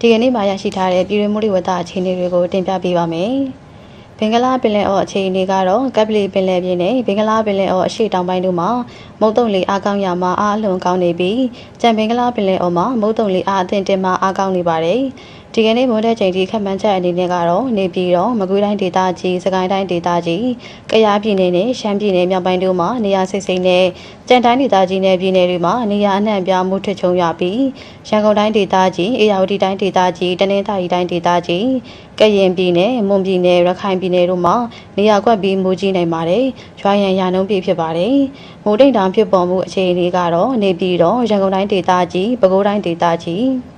ဒီကနေ့မှရရှိထားတဲ့ပြည်တွင်းမှုရိဝတ္တအခြေအနေတွေကိုတင်ပြပေးပါမယ်။ဘင်္ဂလားပင်လယ်အော်အခြေအနေကတော့ကပ်ပလီပင်လယ်ပြင်နဲ့ဘင်္ဂလားပင်လယ်အော်အရှေ့တောင်ပိုင်းတို့မှာမုတ်တုံလေအားကောင်းရာမှာအားအလွန်ကောင်းနေပြီးကြံဘင်္ဂလားပင်လယ်အော်မှာမုတ်တုံလေအားအသင့်တင်မှာအားကောင်းနေပါတယ်။ ဒီကနေ့မွန်းတဲ့ချိန်ထိခက်မှန်းချက်အနေနဲ့ကတော့နေပြည်တော်မကွေးတိုင်းဒေသကြီးစကိုင်းတိုင်းဒေသကြီးကယားပြည်နယ်နဲ့ရှမ်းပြည်နယ်မြောက်ပိုင်းတို့မှာနေရာစိတ်စိတ်နဲ့ကြံတိုင်းဒေသကြီးနဲ့ပြည်နယ်တွေမှာနေရာအနှံ့ပြားမှုထချုံရပြီးရန်ကုန်တိုင်းဒေသကြီးအေရဝတီတိုင်းဒေသကြီးတနင်္သာရီတိုင်းဒေသကြီးကရင်ပြည်နယ်မွန်ပြည်နယ်ရခိုင်ပြည်နယ်တို့မှာနေရာကွက်ပြီးမူကြီးနိုင်ပါတယ်။ရွာရန်ရနှုံးပြဖြစ်ပါတယ်။မိုးတိမ်တောင်ဖြစ်ပေါ်မှုအခြေအနေကတော့နေပြည်တော်ရန်ကုန်တိုင်းဒေသကြီးပဲခူးတိုင်းဒေသကြီး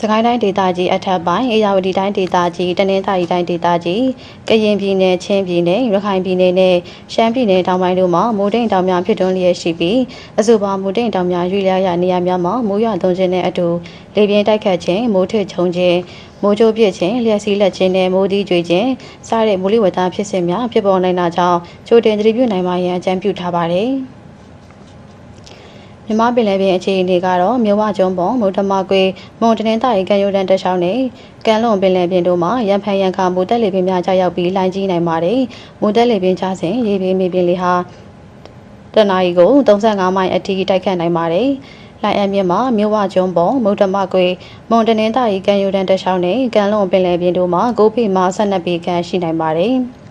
စကိုင်းတိုင်းဒေသကြီးအထက်ပိုင်းအေရဝတီတိုင်းဒေသကြီးတနင်္သာရီတိုင်းဒေသကြီးကရင်ပြည်နယ်ချင်းပြည်နယ်ရခိုင်ပြည်နယ်နဲ့ရှမ်းပြည်နယ်တောင်ပိုင်းတို့မှာမိုးတိမ်တောင်များဖြစ်ထွန်းလျက်ရှိပြီးအဆိုပါမိုးတိမ်တောင်များရွေ့လျားရနေရာများမှာမိုးရွာသွန်းခြင်းနဲ့အတူလေပြင်းတိုက်ခတ်ခြင်းမိုးထစ်ချုံခြင်းမိုးကြိုးပြစ်ခြင်းလျှက်စီးလက်ခြင်းနဲ့မိုးသီးကြွေခြင်းစတဲ့မိုးလေဝသဖြစ်စဉ်များဖြစ်ပေါ်နိုင်တာကြောင့်ကြိုတင်သတိပြုနိုင်မှရန်အကြံပြုထားပါတယ်။ မြမပင်လယ်ပြင်အခြေအနေကတော့မြဝကျုံပေါ်မုတ်တမကွေမွန်တနင်္သာရီကံရိုးတန်းတက်ချောင်းနဲ့ကမ်းလွန်ပင်လယ်ပြင်တို့မှာရန်ဖန်ရန်ခါမူတက်လေပင်များကြောက်ပြီးလိုင်းကြီးနိုင်ပါတယ်။မူတက်လေပင်ချစဉ်ရေပင်မြေပင်လေးဟာတနအီကို35မိုင်အထိတိုက်ခတ်နိုင်ပါတယ်။လိုင်အမြင့်မှာမြို့ဝကျုံပေါ်မုတ်တမကွေမွန်တနင်္သာရီကံရိုးတန်းတက်ချောင်းနဲ့ကမ်းလွန်ပင်လယ်ပြင်တို့မှာကိုဖိမှ12ပေခန့်ရှိနိုင်ပါတယ်။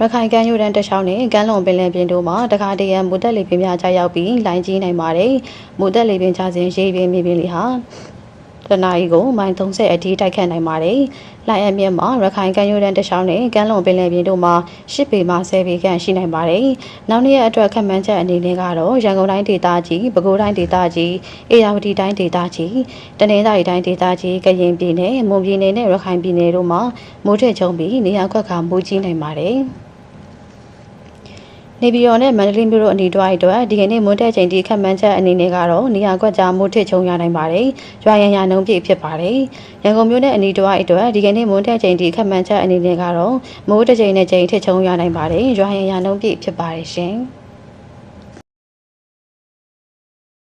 ရခိုင်ကမ်းရိုးတန်းတစ်ချောင်းနဲ့ကမ်းလွန်ပင်လယ်ပြင်တို့မှာတခါတရံမူတက်လေပင်များကြားရောက်ပြီးလိုင်းကြီးနိုင်ပါတယ်။မူတက်လေပင်ကြားစဉ်ရေပင်မြေပင်လေးဟာတနအီကိုမိုင်30အထိတိုက်ခတ်နိုင်ပါတယ်။လိုင်အမြင့်မှာရခိုင်ကမ်းရိုးတန်းတစ်ချောင်းနဲ့ကမ်းလွန်ပင်လယ်ပြင်တို့မှာ10ပေမှ10ပေခန့်ရှိနိုင်ပါတယ်။နောက်နေ့ရက်အတွက်ခန့်မှန်းချက်အနေနဲ့ကတော့ရန်ကုန်တိုင်းဒေသကြီး၊ပဲခူးတိုင်းဒေသကြီး၊အေရဝတီတိုင်းဒေသကြီး၊တနင်္သာရီတိုင်းဒေသကြီး၊ကရင်ပြည်နယ်၊မွန်ပြည်နယ်နဲ့ရခိုင်ပြည်နယ်တို့မှာမိုးထစ်ချုံပြီးနေရာကွက်ခါမိုးကြီးနိုင်ပါတယ်။ နေပြည်တော်နဲ့မန္တလေးမြို့တို့အနီးတွားအတွက်ဒီကနေ့မွန်းတဲ့ချိန်ထိခက်မှန်းချက်အနေနဲ့ကတော့နေရာကွက်ကြားမိုးထစ်ချုံရနိုင်ပါတယ်။ရွာရန်ရနှုံးပြည့်ဖြစ်ပါတယ်။ရန်ကုန်မြို့နဲ့အနီးတွားအတွက်ဒီကနေ့မွန်းတဲ့ချိန်ထိခက်မှန်းချက်အနေနဲ့ကတော့မိုးတစ်ချိန်နဲ့ချိန်ထစ်ချုံရနိုင်ပါတယ်။ရွာရန်ရနှုံးပြည့်ဖြစ်ပါတယ်ရှင်။